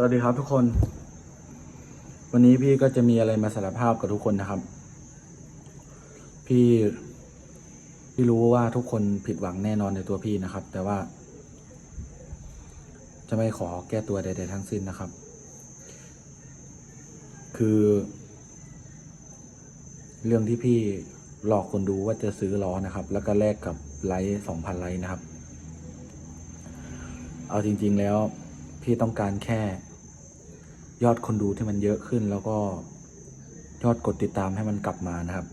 สวัสดีครับทุกคน วันนี้พี่ก็จะมีอะไรมาสารภาพกับทุกคนนะครับ พี่พี่รู้ว่าทุกคนผิดหวังแน่นอนในตัวพี่นะครับ แต่ว่า จะไม่ขอแก้ตัวใดๆทั้งสิ้นนะครับ คือ เรื่องที่พี่หลอกคนดูว่าจะซื้อล้อนะครับ แล้วก็แลกกับไลท์สองพันไลท์นะครับ เอาจริง ๆแล้วพี่ต้องการแค่ ยอดคนดูที่มันเยอะขึ้น แล้วก็ยอดกดติดตามให้มันกลับมานะครับ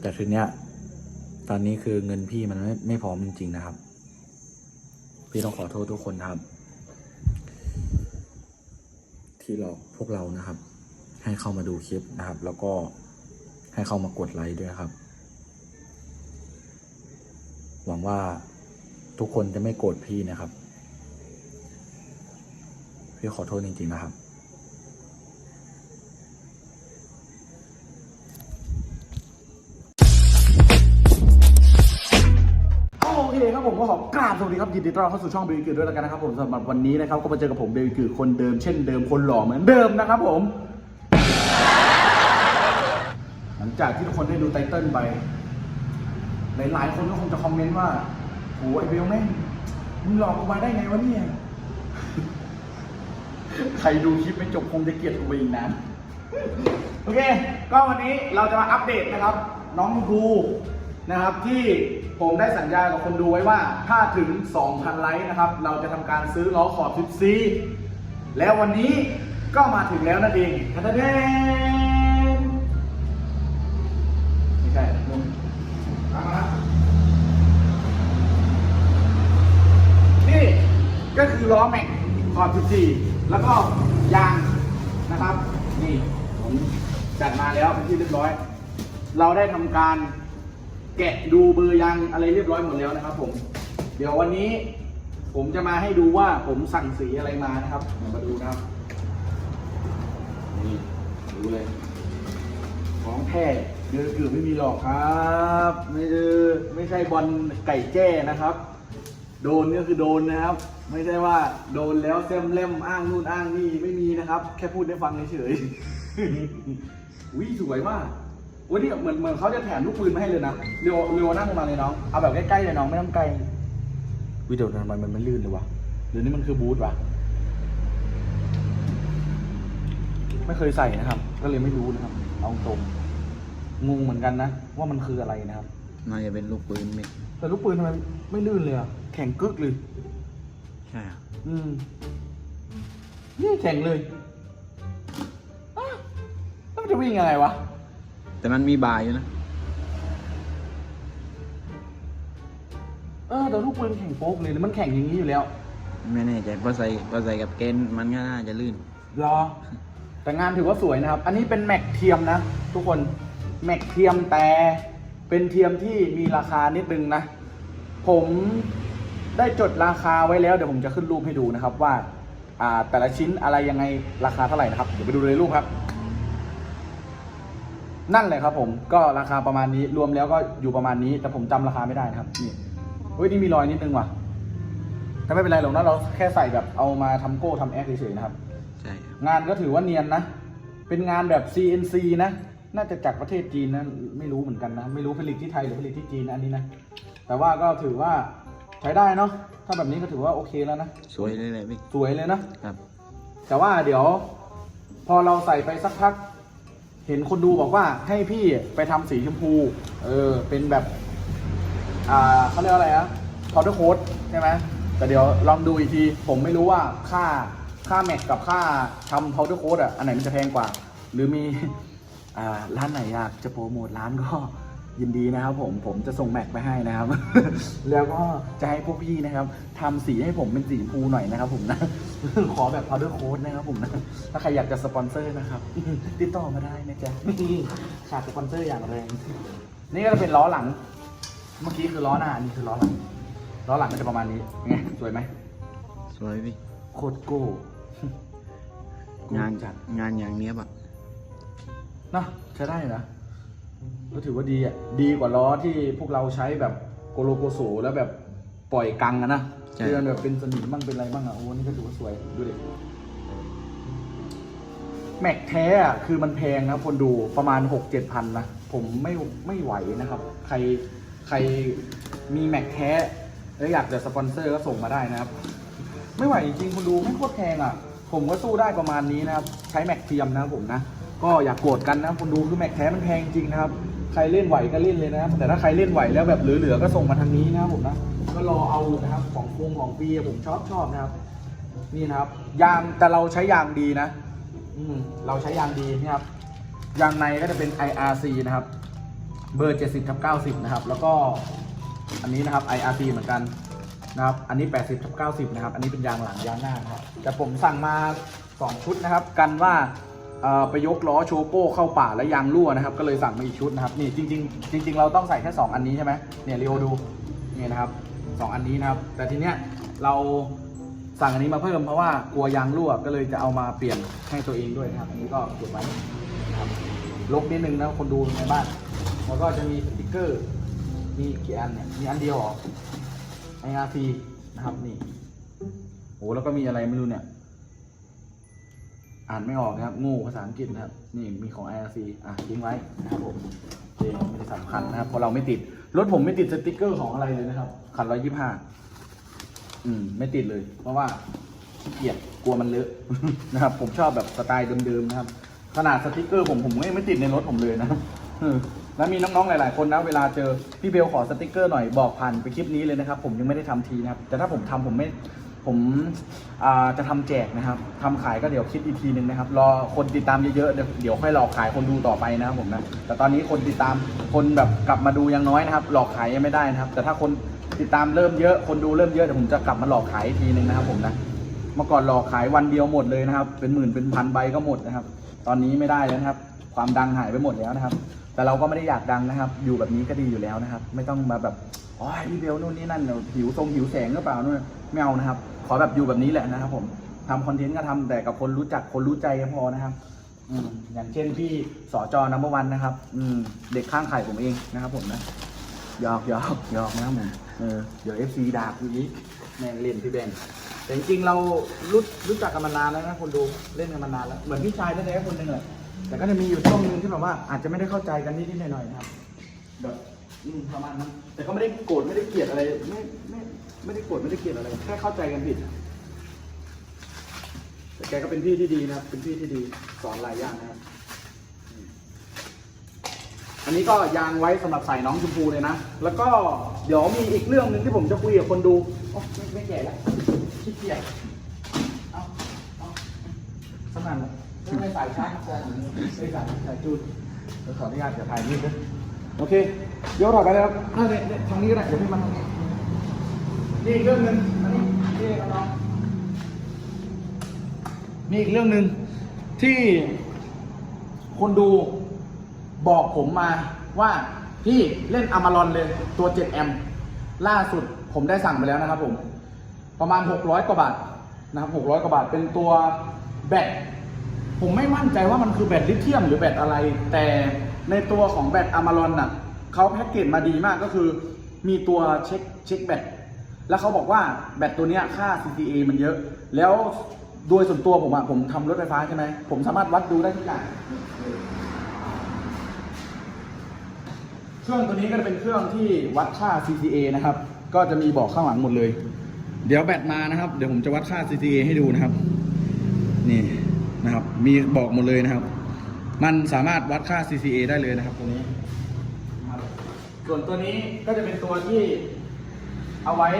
แต่ทีเนี้ย ตอนนี้คือเงินพี่มันไม่ไม่พร้อมจริงๆนะครับ พี่ต้องขอโทษทุกคนนะครับ ที่หลอกพวกเรานะครับ ให้เข้ามาดูคลิปนะครับ แล้วก็ให้เข้ามากดไลค์ด้วยครับ หวังว่าทุกคนจะไม่โกรธพี่นะครับ พี่ขอโทษจริงๆนะครับโอเคครับผมก็ขอกราบสวัสดีครับยินดีต้อนรับเข้าสู่ช่องเบลกิด้วยแล้วกันนะครับผมสำหรับวันนี้นะครับก็มาเจอกับผมเบลกิคนเดิมเช่นเดิมคนหล่อเหมือนเดิมนะครับผม หลังจากที่ทุกคนได้ดูไตเติ้ลไป หลายๆ คนก็คงจะคอมเมนต์ว่าโหไอเบลแม่งมึงหลอกกูมาได้ไงวะเนี่ย ใครดูคลิปไม่จบคงจะเกลียดกูไปอีกนะ โอเค ก็วันนี้เราจะมาอัปเดตนะครับ น้องภูนะครับที่ผมได้สัญญากับคนดูไว้ว่า ถ้าถึง 2,000 ไลค์นะครับ เราจะทำการซื้อล้อขอบ14แล้ววันนี้ก็มาถึงแล้วนั่นเองทันเดนไม่ใช่มึงตามมานะนี่ก็คือล้อแม็กขอบ14 แล้วก็ยางนะครับ นี่ผมจัดมาแล้วเป็นที่เรียบร้อย เราได้ทำการแกะดูเบอร์ยางอะไรเรียบร้อยหมดแล้วนะครับ ผม เดี๋ยววันนี้ผมจะมาให้ดูว่าผมสั่งสีอะไรมานะครับมาดูนะครับนี่ดูเลย ของแท้เดือเกือบไม่มีหรอกครับ ไม่เออไม่ใช่บอลไก่แจ้นะครับ โดนก็คือโดนนะครับ ไม่ใช่ว่าโดนแล้วเซมเล่มอ้างนู่นอ้างนี่ไม่มีนะครับ แค่พูดให้ฟังเฉยๆวิสวยมากวันนี้เหมือนเหมือนเขาจะแถมลูกปืนมาให้เลยนะเร็วเร็วนั่งลงมาเลยน้องเอาแบบใกล้ๆเลยน้องไม่ต้องไกลวิเดี๋ยวทำไมมันไม่ลื่นเลยวะหรือนี่มันคือบูทวะไม่เคยใส่นะครับ ก็เลยไม่รู้นะครับ เอาตรงงงเหมือนกันนะ ว่ามันคืออะไรนะครับน่าจะเป็นลูกปืนมิกแต่ลูกปืนทำไมไม่ลื่นเลยอะแข็งกึกเลย ใช่อะอืมนี่แข็งเลยอ้าวแล้วมันจะวิ่งยังไงวะ แต่มันมีบายอยู่นะ เออแต่ลูกปืนแข็งโป๊กเลยแล้วมันแข็งอย่างนี้อยู่แล้วไม่แน่ใจเพราะใส่เพราะใส่กับเกนมันก็น่าจะลื่น รอ แต่งานถือว่าสวยนะครับ อันนี้เป็นแม็กเทียมนะ ทุกคน แม็กเทียมแต่เป็นเทียมที่มีราคานิดนึงนะ ผม ได้จดราคาไว้แล้วเดี๋ยวผมจะขึ้นรูปให้ดูนะครับว่าอ่าแต่ละชิ้นอะไรยังไงราคาเท่าไหร่นะครับเดี๋ยวไปดูเลยรูปครับ นั่นเลยครับผมก็ราคาประมาณนี้รวมแล้วก็อยู่ประมาณนี้ แต่ผมจำราคาไม่ได้นะครับนี่เฮ้ยนี่มีรอยนิดนึงว่ะแต่ไม่เป็นไรหรอกนะเราแค่ใส่แบบเอามาทำโก้ทำแอคเฉยๆนะครับใช่ครับงานก็ถือว่าเนียนนะ เป็นงานแบบ CNC นะ น่าจะจากประเทศจีนนะไม่รู้เหมือนกันนะ ไม่รู้ผลิตที่ไทยหรือผลิตที่จีนนะอันนี้นะ แต่ว่าก็ถือว่า ใช้ได้เนาะถ้าแบบนี้ก็ถือว่าโอเคแล้วนะ สวยเลยเลยพี่สวยเลยนะ ครับ แต่ว่าเดี๋ยวพอเราใส่ไปสักพัก เห็นคนดูบอกว่าให้พี่ไปทำสีชมพู เออ เป็นแบบ อ่าเขาเรียกว่าอะไรนะพาวเดอร์โค้ดใช่ไหมแต่เดี๋ยวลองดูอีกที ผมไม่รู้ว่าค่าค่าแม็กกับค่าทำพาวเดอร์โค้ดอะ อันไหนมันจะแพงกว่า หรือมี อ่าร้านไหนอยากจะโปรโมทร้านก็ ยินดีนะครับผมผมจะส่งแม็กไปให้นะครับ แล้วก็จะให้พวกพี่นะครับทำสีให้ผมเป็นสีชมพูหน่อยนะครับ ผมนะ ขอแบบพาวเดอร์โค้ดนะครับ ผมนะถ้าใครอยากจะสปอนเซอร์นะครับ ติดต่อมาได้นะจ๊ะขาดสปอนเซอร์อย่างแรงนี่ก็จะเป็นล้อหลัง เมื่อกี้คือล้อหน้าอันนี่คือล้อหลังล้อหลังก็จะประมาณนี้ไงสวยไหมสวยพี่โคตรโก้งานจัดงานอย่างเนี้ยแบบนะใช้ได้อยู่นะ ก็ถือว่าดีอะ ดีกว่าล้อที่พวกเราใช้แบบโกโลโกโซแล้วแบบปล่อยกังอะนะใช่ ที่มันแบบเป็นสนิมบ้างเป็นอะไรบ้างอะโอ้นี่ก็ถือว่าสวยดูดิแม็กแท้อะคือมันแพงนะคนดูประมาณหกเจ็ดพันนะ ผมไม่ไม่ไหวนะครับ ใครใครมีแม็กแท้แล้วอยากจะสปอนเซอร์ก็ส่งมาได้นะครับ ไม่ไหวจริงๆคุณดูไม่โคตรแพงอะ ผมก็สู้ได้ประมาณนี้นะครับ ใช้แม็กเทียมนะครับผมนะ ก็อย่ากโกรธกันนะคุณดูคือแม็กแท้มันแพงจริงนะครับ ใครเล่นไหวก็เล่นเลยนะครับแต่ถ้าใครเล่นไหวแล้วแบบเหลือๆก็ส่งมาทางนี้นะครับผมนะก็รอเอานะครับของฟงของฟรีผมชอบชอบนะครับ นี่นะครับ ยางแต่เราใช้ยางดีนะ อืมเราใช้ยางดีนี่ครับยางในก็จะเป็น IRC นะครับ เบอร์ 70ทับ90 นะครับ แล้วก็อันนี้นะครับ IRC เหมือนกันนะครับ อันนี้ 80ทับ90 นะครับ อันนี้เป็นยางหลังยางหน้านะครับ แต่ผมสั่งมา 2 ชุดนะครับ กันว่า ไปยกล้อโชโก้เข้าป่าแล้วยางรั่วนะครับ ก็เลยสั่งมาอีกชุดนะครับนี่จริงๆจริง ๆ เราต้องใส่แค่ 2 อันนี้ใช่ไหมเนี่ยเรีโอดูนี่นะครับ 2 อันนี้นะครับ แต่ทีเนี้ยเราสั่งอันนี้มาเพิ่มเพราะว่ากลัวยางรั่วก็เลยจะเอามาเปลี่ยนให้ตัวเองด้วยนะครับ อันนี้ก็เก็บไว้นะครับลบนิดนึงนะคนดูในบ้านแล้วก็จะมีสติกเกอร์มีกี่อันเนี่ยมีอันเดียวเหรอ IRC นะครับนี่โอ้แล้วก็มีอะไรไม่รู้เนี่ย อ่านไม่ออกนะครับงูภาษาอังกฤษนะครับ นี่มีของ IRC อะทิ้งไว้นะครับผมโอเคไม่ได้สำคัญนะครับเพราะเราไม่ติด รถผมไม่ติดสติกเกอร์ของอะไรเลยนะครับคันร้อยยี่ห้าอืม ไม่ติดเลย เพราะว่าขี้เกียจกลัวมันเลอะนะครับ ผมชอบแบบสไตล์เดิมๆนะครับ ขนาดสติกเกอร์ผมผมไม่ไม่ติดในรถผมเลยนะครับแล้วมีน้องๆ หลายๆ คนนะ เวลาเจอพี่เบลขอสติกเกอร์หน่อยบอกผ่านไปคลิปนี้เลยนะครับ ผมยังไม่ได้ทำทีนะครับ แต่ถ้าผมทำผมไม่ ผมจะทำแจกนะครับทำขายก็เดี๋ยวคิดอีกทีหนึ่งนะครับ รอคนติดตามเยอะๆ เดี๋ยวค่อยหลอกขายคนดูต่อไปนะครับผมนะ แต่ตอนนี้คนติดตามคนแบบกลับมาดูยังน้อยนะครับ หลอกขายยังไม่ได้นะครับ แต่ถ้าคนติดตามเริ่มเยอะคนดูเริ่มเยอะเดี๋ยวผมจะกลับมาหลอกขายอีกทีหนึ่งนะครับผมนะ เมื่อก่อนหลอกขายวันเดียวหมดเลยนะครับ เป็นหมื่นเป็นพันใบก็หมดนะครับ ตอนนี้ไม่ได้แล้วนะครับ ความดังหายไปหมดแล้วนะครับ แต่เราก็ไม่ได้อยากดังนะครับ อยู่แบบนี้ก็ดีอยู่แล้วนะครับ ไม่ต้องมาแบบอ๋อพี่เบลนู่นนี่นั่นเดี๋ยวหิวทรงหิวแสงหรือเปล่านู่นไม่เอานะครับ ขอแบบอยู่แบบนี้แหละนะครับ ผมทำคอนเทนต์ก็ทำแต่กับคนรู้จักคนรู้ใจก็พอนะครับอือย่างเช่นพี่สอจอนัมเบอร์วันนะครับ อืม เด็กข้างไข่ผมเองนะครับ ผมนะยอกยอกยอกนะผมเออเดี๋ยวเอฟซีด่ากูอีกแม่งเล่นพี่แบงค์แต่จริงๆเรารู้รู้จักกันมานานแล้วนะคนดูเล่นกันมานานแล้วเหมือนพี่ชายแท้ๆคนหนึ่งเลย แต่ก็จะมีอยู่ช่วงหนึงที่แบบว่าอาจจะไม่ได้เข้าใจกันนิดๆหน่อยๆนะครับ แบบอืมประมาณนั้นแต่ก็ไม่ได้โกรธไม่ได้เกลียดอะไรไม่ไม่ไม่ได้โกรธไม่ได้เกลียดอะไร แค่เข้าใจกันผิดแต่แกก็เป็นพี่ที่ดีนะครับ เป็นพี่ที่ดีสอนหลายอย่างนะครับอันนี้ก็ยางไว้สำหรับใส่น้องชมพูเลยนะแล้วก็เดี๋ยวมีอีกเรื่องหนึ่งที่ผมจะคุยกับคนดูโอ้ไม่ไม่แก่แล้วขี้เกียจเอาเอาสนั่นเลย ไม่ใส่ชาร์จคอไม่ใส่ใส่จูดเดี๋ยวขออนุญาตจะถ่ายนิดนึงโอเคเดี๋ยวถอดไปเลยครับอะเนี่ยเนี่ยทางนี้ก็ได้เดี๋ยวพี่มาทางนี้นี่อีกเรื่องหนึ่งอันนี้นี่น้องๆมีอีกเรื่องหนึ่งที่คนดูบอกผมมาว่าพี่เล่นอามารอนเลยตัว 7 แอมป์ล่าสุดผมได้สั่งไปแล้วนะครับผม ประมาณ 600 กว่าบาทนะครับ600 กว่าบาท เป็นตัวแบต ผมไม่มั่นใจว่ามันคือแบตลิเธียมหรือแบตอะไร แต่ในตัวของแบตอามารอนน่ะเขาแพ็กเกจมาดีมากก็คือ มีตัวเช็คเช็คแบตแล้วเขาบอกว่าแบตตัวเนี้ยค่า CCA มันเยอะ แล้วโดยส่วนตัวผมอะผมทำรถไฟฟ้าใช่ไหมผมสามารถวัดดูได้ทุกอย่างเครื่องตัวนี้ก็จะเป็นเครื่องที่วัดค่า CCA นะครับ ก็จะมีบอกข้างหลังหมดเลย เดี๋ยวแบตมานะครับ เดี๋ยวผมจะวัดค่า CCA ให้ดูนะครับ นี่ นะครับ มีบอกหมดเลยนะครับ มันสามารถวัดค่า CCA ได้เลยนะครับตัวนี้ส่วนตัวนี้ก็จะเป็นตัวที่เอาไว้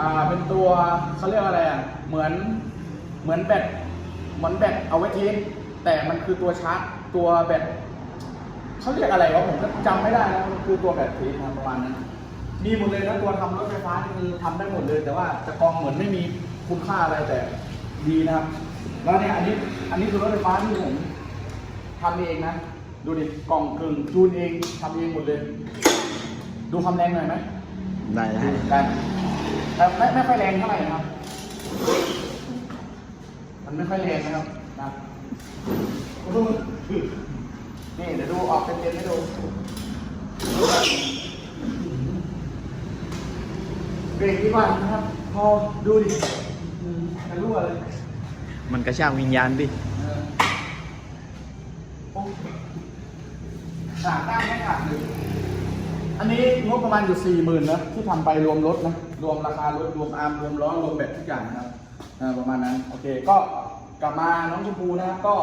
อ่า เป็นตัวเขาเรียกอะไรอะ เหมือน เหมือนแบต เหมือนแบตเอาไว้เทสแต่มันคือตัวชาร์จ ตัวแบตเขาเรียกอะไรวะผมก็จำไม่ได้นะมันคือตัวแบตเทสประมาณนั้น มีหมดเลยนะตัวทำรถไฟฟ้านี่คือทำได้หมดเลย แต่ว่าจะกองเหมือนไม่มีคุณค่าอะไรแต่ดีนะครับ แล้วเนี่ยอันนี้อันนี้คือรถไฟฟ้าที่ผมทำเองนะ ดูดิกล่องกึ่งจูนเองทำเองหมดเลย ดูความแรงหน่อยไหมได้ได้ได้แต่ไม่ไม่ค่อยแรงเท่าไหร่นะครับ มันไม่ค่อยแรงนะครับนะนี่เดี๋ยวดูออกเต็มๆให้ดูเบรกดีกว่านะครับ พอดูดิอืมจะรั่วเลย มันกระชากวิญญาณพี่ขาดตั้งไม่ขาดเลยอันนี้งบประมาณอยู่สี่หมื่นนะที่ทำไปรวมรถนะ รวมราคารถรวมอาร์มรวมล้อรวมแบตทุกอย่างนะครับประมาณนั้น โอเค ก็กลับมาน้องชมพูนะครับก็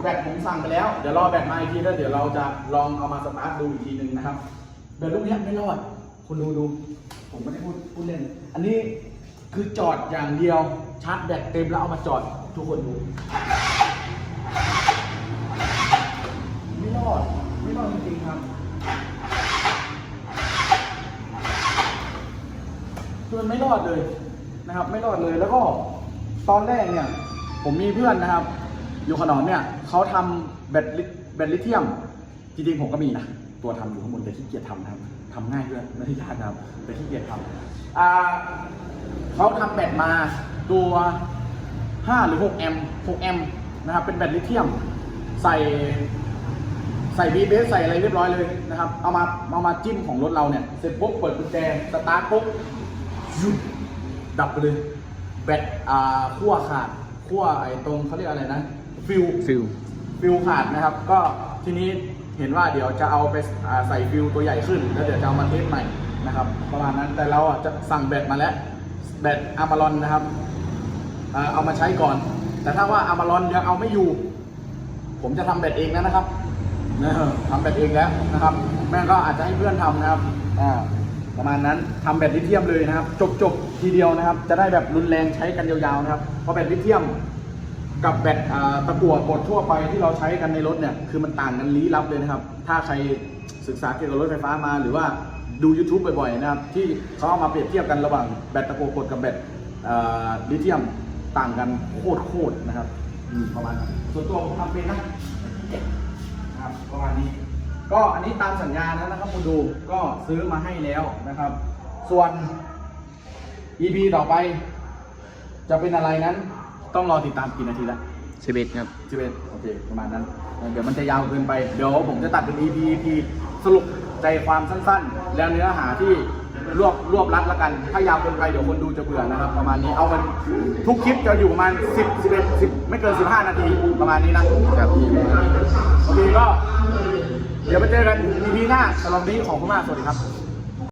แบตผมสั่งไปแล้ว เดี๋ยวรอแบตมาอีกทีแล้วเดี๋ยวเราจะลองเอามาสตาร์ทดูอีกทีหนึ่งนะครับแบตลูกนี้ไม่รอดคุณดูดูผมไม่ได้พูดพูดเล่น อันนี้คือจอดอย่างเดียวชาร์จแบตเต็มแล้วเอามาจอด ทุกคนดู ไม่รอด ไม่รอดจริงๆครับคือมันไม่รอดเลยนะครับ ไม่รอดเลยแล้วก็ตอนแรกเนี่ย ผมมีเพื่อนนะครับ อยู่ขนอมเนี่ยเขาทำแบตลิแบตลิเทียม จริงๆผมก็มีนะตัวทำอยู่ข้างบนแต่ขี้เกียจทำนะครับทำง่ายด้วยไม่ได้ยากนะครับแต่ขี้เกียจทำเขาทำแบตมาตัว 5 หรือ 6 แอมป์6แอมป์นะครับเป็นแบตลิเทียม ใส่ใส่บีเบสใส่อะไรเรียบร้อยเลยนะครับ เอามาเอามาจิ้มของรถเราเนี่ย เสร็จปุ๊บเปิดกุญแจสตาร์ทปุ๊บยุบดับไปเลยแบตอ่าขั้วขาดขั้วไอ้ตรงเขาเรียกอะไรนะ ฟิวฟิลฟิวขาดนะครับ ก็ทีนี้เห็นว่าเดี๋ยวจะเอาไปอ่าใส่ฟิวตัวใหญ่ขึ้น แล้วเดี๋ยวจะเอามาเทสใหม่นะครับประมาณนั้นแต่เราอะจะสั่งแบตมาแล้ว แบตอะมาลอนนะครับอ่า เอามาใช้ก่อน แต่ถ้าว่าอะมาลอนยังเอาไม่อยู่ ผมจะทำแบตเองแล้วนะครับทำแบตเองแล้วนะครับ แม่ก็อาจจะให้เพื่อนทำนะครับประมาณนั้นทำแบตลิเทียมเลยนะครับ จบจบๆทีเดียวนะครับ จะได้แบบรุนแรงใช้กันยาวๆนะครับ เพราะแบตลิเทียมกับแบตตะกั่วกดทั่วไปที่เราใช้กันในรถเนี่ยคือมันต่างกันลี้ลับเลยนะครับ ถ้าใครศึกษาเกี่ยวกับรถไฟฟ้ามาหรือว่าดู YouTube บ่อยๆนะครับ ที่เขาเอามาเปรียบเทียบกันระหว่างแบตตะกั่วกดกับแบตลิเทียม ต่างกันโคตรๆนะครับอืมประมาณนั้นส่วนตัวผมทำเป็นนะนะครับประมาณนี้ ก็อันนี้ตามสัญญาแล้วนะครับคุณดูก็ซื้อมาให้แล้วนะครับ ส่วน EP ต่อไป จะเป็นอะไรนั้น ต้องรอติดตามกี่นาทีละสิบเอ็ดครับสิบเอ็ดโอเคประมาณนั้น เดี๋ยวมันจะยาวเกินไป เดี๋ยวผมจะตัดเป็น EP EP สรุปใจความสั้นๆ แล้วเนื้อหาที่ รวบรวบรัดละกัน ถ้ายาวเกินไปเดี๋ยวคนดูจะเบื่อนะครับ ประมาณนี้เอามันทุกคลิปจะอยู่ประมาณ10 11 10 ไม่เกิน 15 นาทีประมาณนี้นะครับโอเคก็ เดี๋ยวไปเจอกัน EP หน้าสำหรับวันนี้ของคุณมากสวัสดีครับ